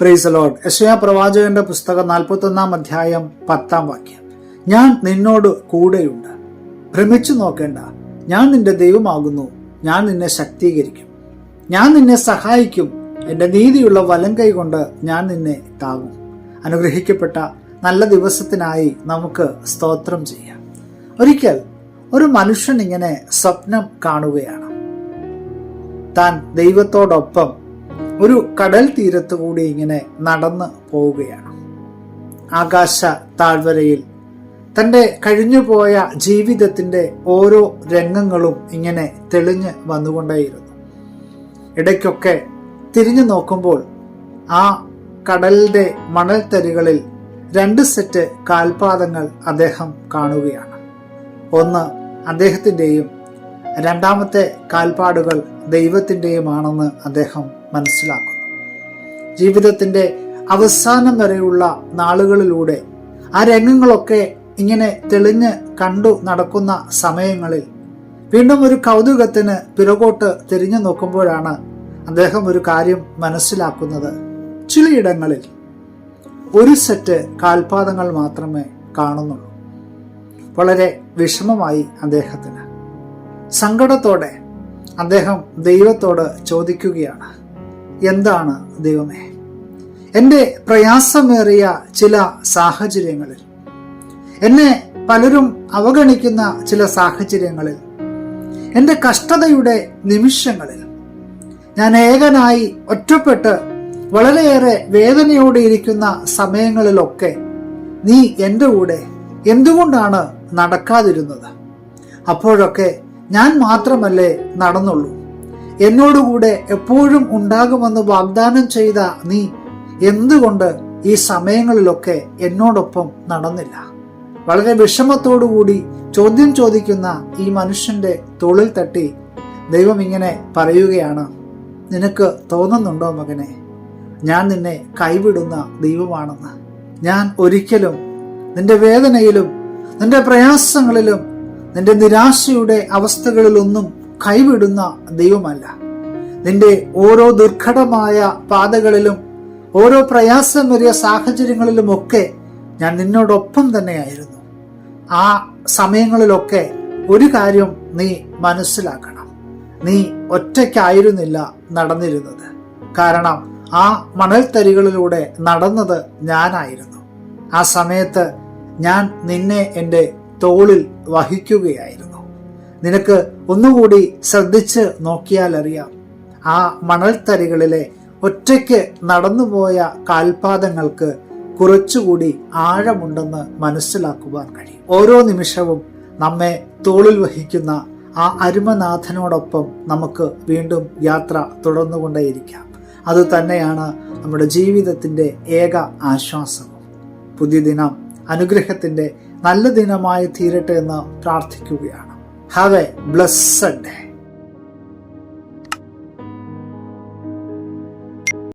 Price load യശയാ പ്രവാചകന്റെ പുസ്തകം നാൽപ്പത്തൊന്നാം അധ്യായം പത്താം വാക്യം. ഞാൻ നിന്നോട് കൂടെയുണ്ട്. ഭ്രമിച്ചു നോക്കേണ്ട. ഞാൻ നിന്റെ ദൈവമാകുന്നു. ഞാൻ നിന്നെ ശക്തീകരിക്കും. ഞാൻ നിന്നെ സഹായിക്കും. എന്റെ നീതിയുള്ള വലം കൈ കൊണ്ട് ഞാൻ നിന്നെ താകും അനുഗ്രഹിക്കപ്പെട്ട നല്ല ദിവസത്തിനായി നമുക്ക് സ്തോത്രം ചെയ്യാം. ഒരിക്കൽ ഒരു മനുഷ്യൻ ഇങ്ങനെ സ്വപ്നം കാണുകയാണ്. താൻ ദൈവത്തോടൊപ്പം ഒരു കടൽ തീരത്ത് കൂടി ഇങ്ങനെ നടന്ന് പോവുകയാണ്. ആകാശ താഴ്വരയിൽ തന്റെ കഴിഞ്ഞുപോയ ജീവിതത്തിന്റെ ഓരോ രംഗങ്ങളും ഇങ്ങനെ തെളിഞ്ഞ് വന്നുകൊണ്ടേയിരുന്നു. ഇടയ്ക്കൊക്കെ തിരിഞ്ഞു നോക്കുമ്പോൾ ആ കടലിന്റെ മണൽത്തരികളിൽ രണ്ട് സെറ്റ് കാൽപാദങ്ങൾ അദ്ദേഹം കാണുകയാണ്. ഒന്ന് അദ്ദേഹത്തിന്റെയും രണ്ടാമത്തെ കാൽപ്പാടുകൾ ദൈവത്തിന്റെയുമാണെന്ന് അദ്ദേഹം മനസ്സിലാക്കുന്നു. ജീവിതത്തിന്റെ അവസാനം വരെയുള്ള നാളുകളിലൂടെ ആ രംഗങ്ങളൊക്കെ ഇങ്ങനെ തെളിഞ്ഞ് കണ്ടു നടക്കുന്ന സമയങ്ങളിൽ വീണ്ടും ഒരു കൗതുകത്തിന് പിറകോട്ട് തിരിഞ്ഞു നോക്കുമ്പോഴാണ് അദ്ദേഹം ഒരു കാര്യം മനസ്സിലാക്കുന്നത്. ചിലയിടങ്ങളിൽ ഒരു സെറ്റ് കാൽപാദങ്ങൾ മാത്രമേ കാണുന്നുള്ളൂ. വളരെ വിഷമമായി അദ്ദേഹത്തിന്. സങ്കടത്തോടെ അദ്ദേഹം ദൈവത്തോട് ചോദിക്കുകയാണ് എന്താണ് ദൈവമേ? എന്റെ പ്രയാസമേറിയ ചില സാഹചര്യങ്ങളിൽ എന്നെ പലരും അവഗണിക്കുന്ന ചില സാഹചര്യങ്ങളിൽ എന്റെ കഷ്ടതയുടെ നിമിഷങ്ങളിൽ ഞാൻ ഏകനായി ഒറ്റപ്പെട്ട് വളരെയേറെ വേദനയോടെ ഇരിക്കുന്ന സമയങ്ങളിലൊക്കെ നീ എന്റെ കൂടെ എന്തുകൊണ്ടാണ് നടക്കാതിരുന്നത്? അപ്പോഴൊക്കെ ഞാൻ മാത്രമല്ലേ നടന്നുള്ളൂ. എന്നോടുകൂടെ എപ്പോഴും ഉണ്ടാകുമെന്ന് വാഗ്ദാനം ചെയ്ത നീ എന്തുകൊണ്ട് ഈ സമയങ്ങളിലൊക്കെ എന്നോടൊപ്പം നടന്നില്ല? വളരെ വിഷമത്തോടുകൂടി ചോദ്യം ചോദിക്കുന്ന ഈ മനുഷ്യന്റെ തോളിൽ തട്ടി ദൈവം ഇങ്ങനെ പറയുകയാണ്. നിനക്ക് തോന്നുന്നുണ്ടോ മകനെ? ഞാൻ നിന്നെ കൈവിടുന്ന ദൈവമാണെന്ന്. ഞാൻ ഒരിക്കലും നിന്റെ വേദനയിലും നിന്റെ പ്രയാസങ്ങളിലും നിന്റെ നിരാശയുടെ അവസ്ഥകളിലൊന്നും കൈവിടുന്ന ദൈവമല്ല. നിന്റെ ഓരോ ദുർഘടമായ പാതകളിലും ഓരോ പ്രയാസമേറിയ സാഹചര്യങ്ങളിലുമൊക്കെ ഞാൻ നിന്നോടൊപ്പം തന്നെയായിരുന്നു. ആ സമയങ്ങളിലൊക്കെ ഒരു കാര്യം നീ മനസ്സിലാക്കണം. നീ ഒറ്റയ്ക്കായിരുന്നില്ല നടന്നിരുന്നത്. കാരണം ആ മണൽത്തരികളിലൂടെ നടന്നത് ഞാനായിരുന്നു. ആ സമയത്ത് ഞാൻ നിന്നെ എന്റെ തോളിൽ വഹിക്കുകയായിരുന്നു. നിനക്ക് ഒന്നുകൂടി ശ്രദ്ധിച്ച് നോക്കിയാൽ അറിയാം. ആ മണൽത്തരികളിലെ ഒറ്റയ്ക്ക് നടന്നുപോയ കാൽപാദങ്ങൾക്ക് കുറച്ചുകൂടി ആഴമുണ്ടെന്ന് മനസ്സിലാക്കുവാൻ കഴിയും. ഓരോ നിമിഷവും നമ്മെ തോളിൽ വഹിക്കുന്ന ആ അരുമനാഥനോടൊപ്പം നമുക്ക് വീണ്ടും യാത്ര തുടർന്നുകൊണ്ടേയിരിക്കാം. അത് തന്നെയാണ് നമ്മുടെ ജീവിതത്തിന്റെ ഏക ആശ്വാസവും. പുതിയ ദിനം അനുഗ്രഹത്തിന്റെ നല്ല ദിനമായി തീരട്ടെ എന്ന് പ്രാർത്ഥിക്കുകയാണ്. Have A blessed day